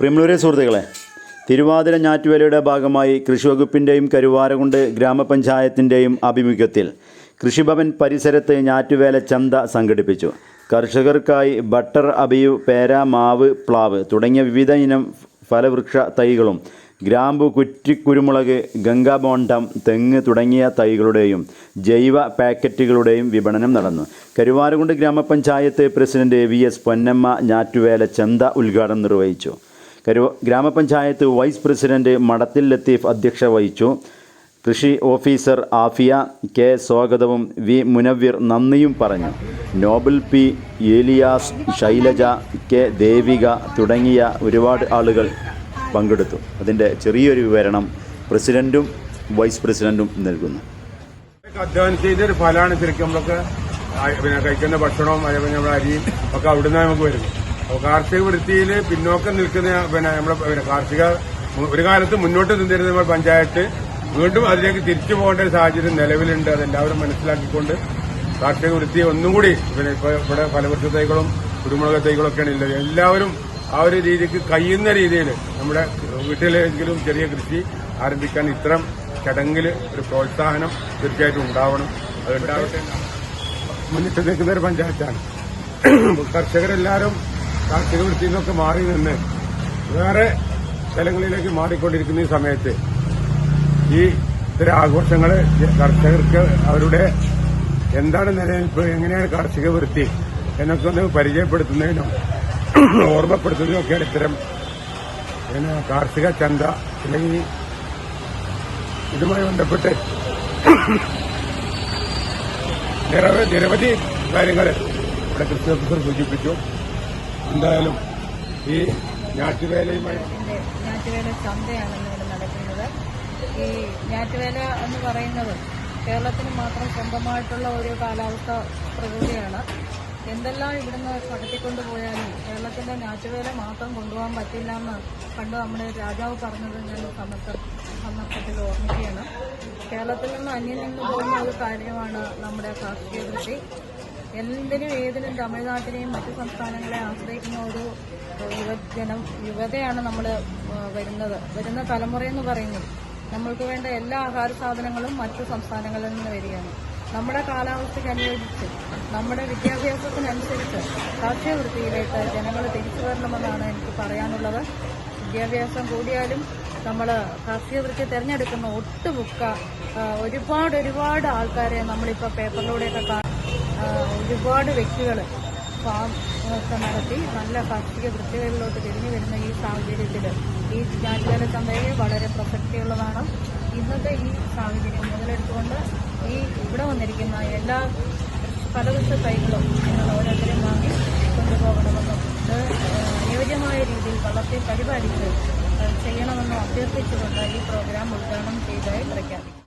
പ്രിയമുള്ളവരെ സുഹൃത്തുക്കളെ തിരുവാതിര ഞാറ്റുവേലയുടെ ഭാഗമായി കൃഷിവകുപ്പിന്റെയും കരുവാരകുണ്ട് ഗ്രാമപഞ്ചായത്തിന്റെയും ആഭിമുഖ്യത്തിൽ കൃഷിഭവൻ പരിസരത്ത് ഞാറ്റുവേല ചന്ത സംഘടിപ്പിച്ചു. കർഷകർക്കായി ബട്ടർ അബിയു പേര മാവ് പ്ലാവ് തുടങ്ങിയ വിവിധ ഇനം ഫലവൃക്ഷ തൈകളും ഗ്രാമ്പു കുറ്റിക്കുരുമുളക് ഗംഗാബോണ്ടം തെങ്ങ് തുടങ്ങിയ തൈകളുടെയും ജൈവ പാക്കറ്റുകളുടെയും വിപണനം നടന്നു. കരുവാരകുണ്ട് ഗ്രാമപഞ്ചായത്ത് പ്രസിഡന്റ് വി എസ് പൊന്നമ്മ ഞാറ്റുവേല ചന്ത ഉദ്ഘാടനം നിർവഹിച്ചു. ഗ്രാമപഞ്ചായത്ത് വൈസ് പ്രസിഡന്റ് മടത്തിൽ ലത്തീഫ് അധ്യക്ഷ വഹിച്ചു. കൃഷി ഓഫീസർ ആഫിയ കെ സ്വാഗതവും വി മുനവ്വിർ നന്ദിയും പറഞ്ഞു. Nobel P Elias Shailaja K Devika തുടങ്ങിയ ഒരുപാട് ആളുകൾ പങ്കെടുത്തു. അതിന്റെ ചെറിയൊരു വിവരണം പ്രസിഡന്റും വൈസ് പ്രസിഡന്റും നൽകുന്നു. അധ്വാനം ഒരു ഫലമാണ് ശരിക്കും നമ്മളൊക്കെ പിന്നെ കഴിക്കുന്ന ഭക്ഷണവും അതേപോലെ നമ്മുടെ അരിയും ഒക്കെ അവിടുന്ന് നമുക്ക് വരുന്നത്. കാർഷിക വൃത്തിയിൽ പിന്നോക്കം നിൽക്കുന്ന പിന്നെ നമ്മുടെ കാർഷിക ഒരു കാലത്ത് മുന്നോട്ട് നിന്നിരുന്ന നമ്മുടെ പഞ്ചായത്ത് വീണ്ടും അതിലേക്ക് തിരിച്ചു പോകേണ്ട ഒരു സാഹചര്യം നിലവിലുണ്ട്. അതെല്ലാവരും മനസ്സിലാക്കിക്കൊണ്ട് കാർഷിക വൃത്തി ഒന്നും കൂടി പിന്നെ ഇവിടെ ഫലവൃക്ഷ തൈകളും കുരുമുളക് തൈകളൊക്കെയാണ് ഉള്ളത് എല്ലാവരും ആ ഒരു രീതിക്ക് കഴിയുന്ന രീതിയിൽ നമ്മുടെ വീട്ടിലെങ്കിലും ചെറിയ കൃഷി ആരംഭിക്കാൻ ഇത്തരം ചടങ്ങിൽ ഒരു പ്രോത്സാഹനം തീർച്ചയായിട്ടും ഉണ്ടാവണം. അതുണ്ടാവട്ടെ. മുന്നിട്ട് നിൽക്കുന്ന ഒരു പഞ്ചായത്താണ്. കർഷകരെല്ലാവരും വൃത്തിയിൽ നിന്നൊക്കെ മാറി നിന്ന് വേറെ സ്ഥലങ്ങളിലേക്ക് മാറിക്കൊണ്ടിരിക്കുന്ന ഈ സമയത്ത് ഈ ഇത്തരം ആഘോഷങ്ങൾ കർഷകർക്ക് അവരുടെ എന്താണ് നിലനിൽപ്പ് എങ്ങനെയാണ് കാർഷിക വൃത്തി എന്നൊക്കെ ഒന്ന് പരിചയപ്പെടുത്തുന്നതിനും ഓർമ്മപ്പെടുത്തുന്നതിനും ഒക്കെയാണ് ഇത്തരം പിന്നെ കാർഷിക ചന്ത അല്ലെങ്കിൽ ഇതുമായി ബന്ധപ്പെട്ട് നിരവധി കാര്യങ്ങൾ ഇവിടെ കൃഷി ഓഫീസർ സൂചിപ്പിച്ചു. എന്തായാലും ഈ ഞാറ്റുവേലയുമായി ഞാറ്റുവേല ചന്തയാണ് ഇവിടെ നടക്കുന്നത്. ഈ ഞാറ്റുവേല എന്ന് പറയുന്നത് കേരളത്തിന് മാത്രം സ്വന്തമായിട്ടുള്ള ഒരു കാലാവസ്ഥ പ്രകൃതിയാണ്. എന്തെല്ലാം ഇവിടുന്ന് നടത്തിക്കൊണ്ട് പോയാലും കേരളത്തിന്റെ ഞാറ്റുവേല മാത്രം കൊണ്ടുപോകാൻ പറ്റില്ല എന്ന് പണ്ട് നമ്മുടെ രാജാവ് പറഞ്ഞത് ഞാൻ സമർത്ഥ സന്ദർഭത്തിൽ ഓർമ്മിക്കുകയാണ്. കേരളത്തിൽ നിന്ന് അന്യം നിന്ന് പോകുന്ന ഒരു കാര്യമാണ് നമ്മുടെ കാർഷിക കൃഷി. എന്തിനും ഏതിനും തമിഴ്നാട്ടിനെയും മറ്റു സംസ്ഥാനങ്ങളെ ആശ്രയിക്കുന്ന ഒരു യുവജനം യുവതയാണ് നമ്മൾ വരുന്നത്. വരുന്ന തലമുറ എന്ന് പറയുന്നത് നമ്മൾക്ക് വേണ്ട എല്ലാ ആഹാര സാധനങ്ങളും മറ്റു സംസ്ഥാനങ്ങളിൽ നിന്ന് വരികയാണ്. നമ്മുടെ കാലാവസ്ഥയ്ക്ക് അനുയോജിച്ച് നമ്മുടെ വിദ്യാഭ്യാസത്തിനനുസരിച്ച് കാർഷിക വൃത്തിയിലേക്ക് ജനങ്ങൾ തിരിച്ചു വരണമെന്നാണ് എനിക്ക് പറയാനുള്ളത്. വിദ്യാഭ്യാസം കൂടിയാലും നമ്മൾ കാർഷിക തിരഞ്ഞെടുക്കുന്ന ഒട്ടുമുക്ക ഒരുപാട് ഒരുപാട് ആൾക്കാരെ നമ്മളിപ്പോൾ പേപ്പറിലൂടെയൊക്കെ ഒരുപാട് വ്യക്തികൾ ഫാം നടത്തി നല്ല കാർഷിക വൃത്തികളിലോട്ട് തിരിഞ്ഞു വരുന്ന ഈ സാഹചര്യത്തിൽ ഈ ജാതിജാല ചന്തയിൽ വളരെ പ്രസക്തിയുള്ളതാണ്. ഇന്നത്തെ ഈ സാഹചര്യം മുതലെടുത്തുകൊണ്ട് ഈ ഇവിടെ വന്നിരിക്കുന്ന എല്ലാ പലവിധ തൈകളും നിങ്ങൾ ഓരോരുത്തരും വാങ്ങി കൊണ്ടുപോകണമെന്നും അനുയോജ്യമായ രീതിയിൽ വളർത്തി പരിപാലിച്ച് ചെയ്യണമെന്നും അഭ്യർത്ഥിച്ചുകൊണ്ട് ഈ പ്രോഗ്രാം ഉദ്ഘാടനം ചെയ്തതായി പ്രഖ്യാപിക്കും